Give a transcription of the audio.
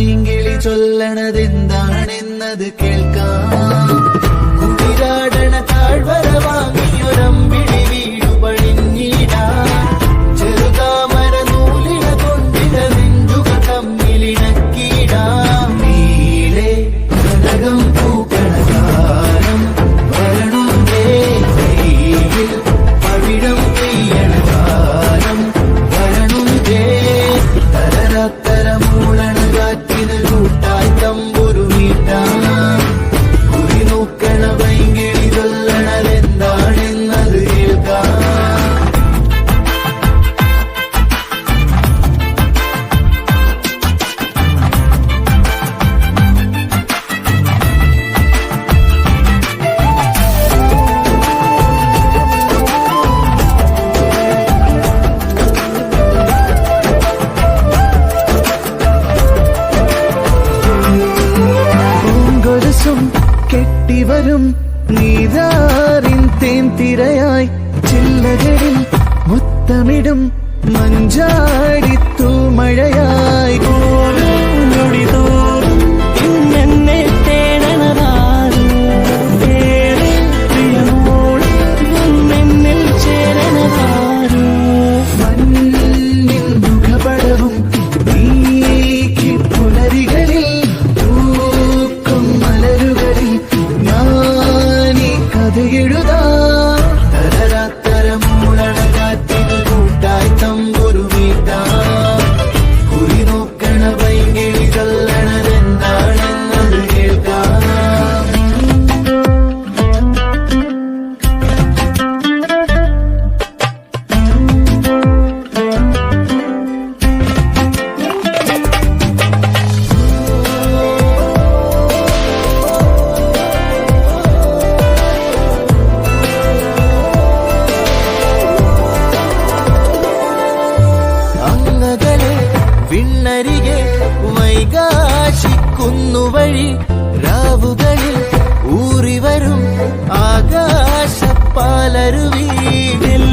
കിളി ചൊല്ലണതെന്താണെന്നത് കേൾക്കാം കുതിരാടണ താഴ്വര വാങ്ങിയൊരം വരും നീതാറിൻ തേൻതിരയായി ചില്ലകളിൽ മുത്തമിടും മഞ്ചാടി Guru കുന്നുവഴി രാവുകളിൽ ഊറിവരും ആകാശപ്പാലരുവീടിൽ.